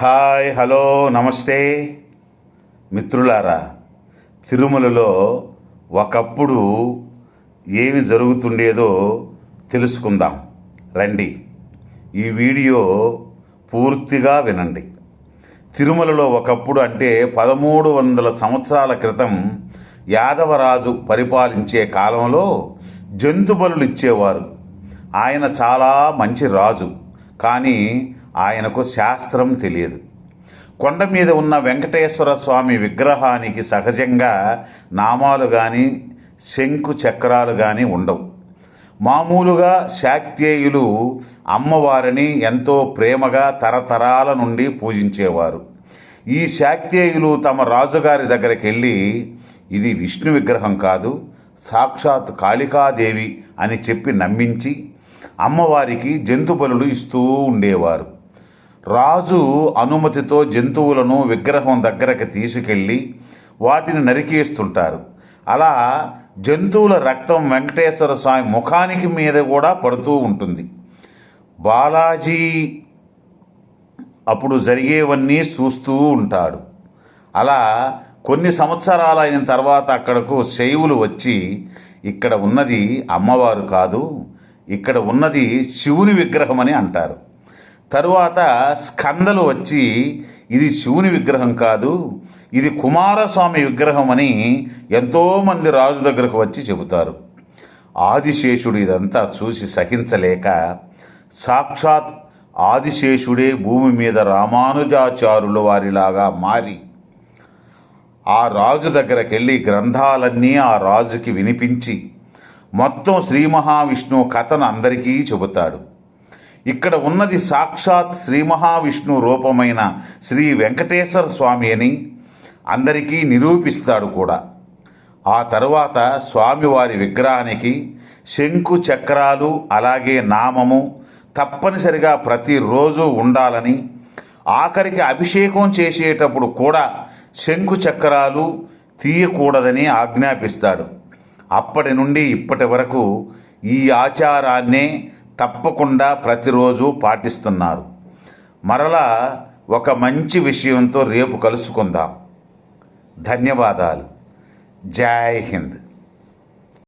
Hi hello నమస్తే. మిత్రులారా తిరుమలలో ఒకప్పుడు ఏమి జరుగుతుండేదో తెలుసుకుందాం. రండి. ఈ వీడియో పూర్తిగా వినండి. తిరుమలలో ఒకప్పుడు అంటే పదమూడు వందల సంవత్సరాల క్రితం యాదవరాజు పరిపాలించే కాలంలో జంతు బలులు ఇచ్చేవారు. ఆయన చాలా మంచి రాజు. కానీ ఆయనకు శాస్త్రం తెలియదు. కొండ మీద ఉన్న వెంకటేశ్వర స్వామి విగ్రహానికి సహజంగా నామాలు కానీ శంకు చక్రాలు కానీ ఉండవు. మామూలుగా శాక్తేయులు అమ్మవారిని ఎంతో ప్రేమగా తరతరాల నుండి పూజించేవారు. ఈ శాక్తేయులు తమ రాజుగారి దగ్గరికి వెళ్ళి ఇది విష్ణు విగ్రహం కాదు సాక్షాత్ కాళికాదేవి అని చెప్పి నమ్మించి అమ్మవారికి జంతు బలులు ఇస్తూ ఉండేవారు. రాజు అనుమతితో జంతువులను విగ్రహం దగ్గరకు తీసుకెళ్ళి వాటిని నరికేస్తుంటారు. అలా జంతువుల రక్తం వెంకటేశ్వర స్వామి ముఖానికి మీద కూడా పడుతూ ఉంటుంది. బాలాజీ అప్పుడు జరిగేవన్నీ చూస్తూ ఉంటాడు. అలా కొన్ని సంవత్సరాలు అయిన తర్వాత అక్కడకు శైవులు వచ్చి ఇక్కడ ఉన్నది అమ్మవారు కాదు ఇక్కడ ఉన్నది శివుని విగ్రహం అని అంటారు. తరువాత స్కందలు వచ్చి ఇది శివుని విగ్రహం కాదు ఇది కుమారస్వామి విగ్రహం అని ఎంతోమంది రాజు దగ్గరకు వచ్చి చెబుతారు. ఆదిశేషుడు ఇదంతా చూసి సహించలేక సాక్షాత్ ఆదిశేషుడే భూమి మీద రామానుజాచారుల వారిలాగా మారి ఆ రాజు దగ్గరికి వెళ్ళి గ్రంథాలన్నీ ఆ రాజుకి వినిపించి మొత్తం శ్రీ మహావిష్ణువు కథను అందరికీ చెబుతాడు. ఇక్కడ ఉన్నది సాక్షాత్ శ్రీ మహావిష్ణు రూపమైన శ్రీ వెంకటేశ్వర స్వామి అని అందరికీ నిరూపిస్తాడు కూడా. ఆ తరువాత స్వామివారి విగ్రహానికి శంకు చక్రాలు అలాగే నామము తప్పనిసరిగా ప్రతిరోజు ఉండాలని ఆఖరికి అభిషేకం చేసేటప్పుడు కూడా శంకు చక్రాలు తీయకూడదని ఆజ్ఞాపిస్తాడు. అప్పటి నుండి ఇప్పటి వరకు ఈ ఆచారాన్నే తప్పకుండా ప్రతిరోజు పాటిస్తున్నారు. మరలా ఒక మంచి విషయంతో రేపు కలుసుకుందాం. ధన్యవాదాలు. జై హింద్.